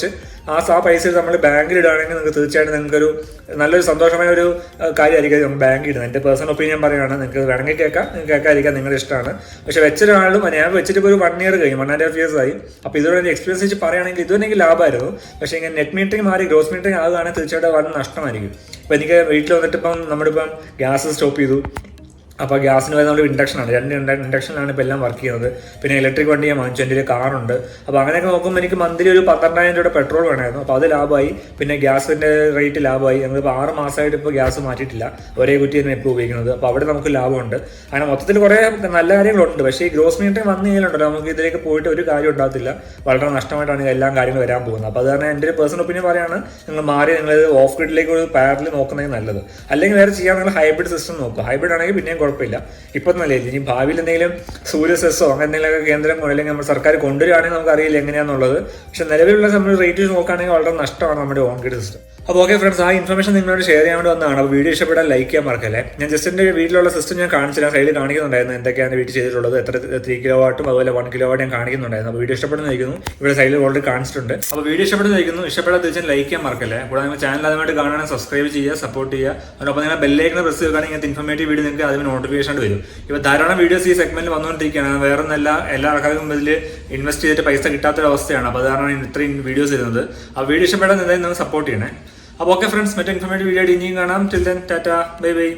ആ സ- ആ പൈസ നമ്മൾ ബാങ്കിൽ ഇടുകയാണെങ്കിൽ നിങ്ങൾക്ക് തീർച്ചയായിട്ടും നിങ്ങൾക്കൊരു നല്ലൊരു സന്തോഷമായ ഒരു കാര്യമായിരിക്കും നമ്മൾ ബാങ്കിൽ ഇടുന്നത്. എന്റെ പേഴ്സണൽ ഒപ്പീനിയൻ പറയുകയാണ്. നിങ്ങൾക്ക് വേണമെങ്കിൽ കേൾക്കാം. നിങ്ങൾക്ക് കേൾക്കാതിരിക്കാം നിങ്ങളുടെ ഇഷ്ടമാണ്. പക്ഷേ വെച്ചൊരാളും ഞാൻ വെച്ചിട്ട് ഇപ്പോൾ ഒരു വൺ ഇയർ കഴിഞ്ഞു വൺ ആൻഡ് ഹാഫ് ഇയേഴ്സ് ആയി. അപ്പോൾ ഇതുവരെ എന്റെ എക്സ്പീരിയൻസ് വെച്ച് പറയുകയാണെങ്കിൽ ഇതുവരെ ലാഭമായിരുന്നു പക്ഷേ ഇങ്ങനെ നെറ്റ് മീറ്ററിംഗ് മാറി ഗ്രോസ് മീറ്ററിംഗ് ആകുകയാണെങ്കിൽ തീർച്ചയായിട്ടും വളരെ നഷ്ടമായിരിക്കും. അപ്പോൾ എനിക്ക് വീട്ടിൽ വന്നിട്ട് ഇപ്പം നമ്മളിപ്പം ഗ്യാസ് സ്റ്റോപ്പ് ചെയ്തു. അപ്പോൾ ഗ്യാസിന് വരുന്ന നമ്മൾ ഇൻഡക്ഷനാണ്. രണ്ട് ഇൻഡക്ഷനിലാണ് ഇപ്പോൾ എല്ലാം വർക്ക് ചെയ്യുന്നത്. പിന്നെ ഇലക്ട്രിക് വണ്ടി ഞാൻ വാങ്ങിച്ചു. എന്റെ ഒരു കാറുണ്ട്. അപ്പോൾ അങ്ങനെയൊക്കെ നോക്കുമ്പോൾ എനിക്ക് മന്ത്ലി ഒരു പന്ത്രണ്ടായിരം രൂപയുടെ പെട്രോൾ വേണമായിരുന്നു. അപ്പോൾ അത് ലാഭമായി. പിന്നെ ഗ്യാസിന്റെ റേറ്റ് ലാഭമായി. ഞങ്ങളിപ്പോൾ ആറ് മാസമായിട്ട് ഇപ്പോൾ ഗ്യാസ് മാറ്റിയിട്ടില്ല. ഒരേ കുറ്റി തന്നെ ഇപ്പോൾ ഉപയോഗിക്കുന്നത്. അപ്പോൾ അവിടെ നമുക്ക് ലാഭമുണ്ട്. അങ്ങനെ മൊത്തത്തിൽ കുറേ നല്ല കാര്യങ്ങളുണ്ട്. പക്ഷേ ഈ ഗ്രോസ് മീറ്റർ വന്നു കഴിഞ്ഞാലുണ്ടല്ലോ നമുക്ക് ഇതിലേക്ക് പോയിട്ട് ഒരു കാര്യം ഉണ്ടാകത്തില്ല. വളരെ നഷ്ടമായിട്ടാണ് എല്ലാം കാര്യങ്ങൾ വരാൻ പോകുന്നത്. അപ്പോൾ അത് എന്റെ ഒരു പേഴ്സണൽ ഒപ്പീനിയൻ പറയാണ് നിങ്ങൾ മാറി നിങ്ങൾ ഓഫ് ഗ്രിഡിലേക്ക് ഒരു പാരലിൽ നോക്കുന്നത് നല്ലത്. അല്ലെങ്കിൽ വേറെ ചെയ്യാൻ നിങ്ങൾ ഹൈബ്രിഡ് സിസ്റ്റം നോക്കുക. ഹൈബ്രിഡ് ആണെങ്കിൽ പിന്നെയും കുഴപ്പമില്ല. ഇപ്പം നല്ല ഇനി ഭാവിയിൽ എന്തെങ്കിലും സൂര്യ സെസ്സോ അങ്ങനെ എന്തെങ്കിലുമൊക്കെ കേന്ദ്രം അല്ലെങ്കിൽ നമ്മൾ സർക്കാർ കൊണ്ടുവരികയാണെങ്കിൽ നമുക്ക് അറിയില്ല എങ്ങനെയാണെന്നുള്ളത്. പക്ഷെ നിലവിലുള്ള നമ്മൾ റേറ്റ് നോക്കുകയാണെങ്കിൽ വളരെ നഷ്ടമാണ് നമ്മുടെ ഓൺ ഗ്രിഡ് സിസ്റ്റം അപ്പോൾ ഓക്കെ ഫ്രണ്ട്സ് ആ ഇൻഫർമേഷൻ നിങ്ങളോട് ഷെയർ ചെയ്യാൻ വേണ്ടി വന്നതാണ്. അപ്പോൾ വീഡിയോ ഇഷ്ടപ്പെടാൻ ലൈക്ക് ചെയ്യാൻ മറക്കല്ലേ. ഞാൻ ജസ്റ്റിന്റെ വീട്ടിലുള്ള സിസ്റ്റം ഞാൻ കാണിച്ചില്ല സൈഡിൽ കാണിക്കുന്നുണ്ടായിരുന്നു എന്തൊക്കെയാണ് വീട്ടിൽ ചെയ്തിട്ടുള്ളത് എത്ര ത്രീ കിലോ വാട്ടും അതുപോലെ വൺ കിലോ വാട്ട് ഞാൻ കാണിക്കുന്നുണ്ടായിരുന്നു. അപ്പോൾ വീഡിയോ ഇഷ്ടപ്പെടുന്നതായിരിക്കുന്നു ഇവിടെ സൈഡിൽ ഓൾറെഡി കാണിച്ചിട്ടുണ്ട്. അപ്പോൾ വീഡിയോ ഇഷ്ടപ്പെടുന്നതായിരിക്കുന്നു ഇഷ്ടപ്പെടാൻ തീർച്ചയായും ലൈക്ക് ചെയ്യാൻ മറക്കല്ലേ. കൂടാതെ നിങ്ങൾ ചാനൽ ആദ്യമായിട്ട് കാണാനും സബ്സ്ക്രൈബ് ചെയ്യുക സപ്പോർട്ട് ചെയ്യുക. അതിനൊപ്പം നിങ്ങൾ ബെല്ലൈക്കൺ പ്രസ് ചെയ്യുകയാണെങ്കിൽ ഇങ്ങനത്തെ ഇൻഫർമേറ്റീവ് വീഡിയോ നിങ്ങൾക്ക് അതിന് നോട്ടിഫിക്കേഷൻ വരും. ഇപ്പോൾ ധാരാളം വീഡിയോസ് ഈ സെഗ്മെന്റിൽ വന്നുകൊണ്ടിരിക്കുകയാണ്. വേറെ ഒന്നല്ല എല്ലാ ആൾക്കാർക്കും ഇതിൽ ഇൻവെസ്റ്റ് ചെയ്തിട്ട് പൈസ കിട്ടാത്തൊരു അവസ്ഥയാണ് അപ്പോൾ അതാണ് ഇത്രയും വീഡിയോസ് ചെയ്യുന്നത് ആ വീഡിയോ ഇഷ്ടപ്പെടാൻ എന്തായാലും നിങ്ങൾ സപ്പോർട്ട് ചെയ്യണേ. അപ്പോൾ ഓക്കെ ഫ്രണ്ട്സ് മറ്റേ ഇൻഫർമേറ്റീവ് വീഡിയോ ഇനിയും കാണാം. Till then tata bye bye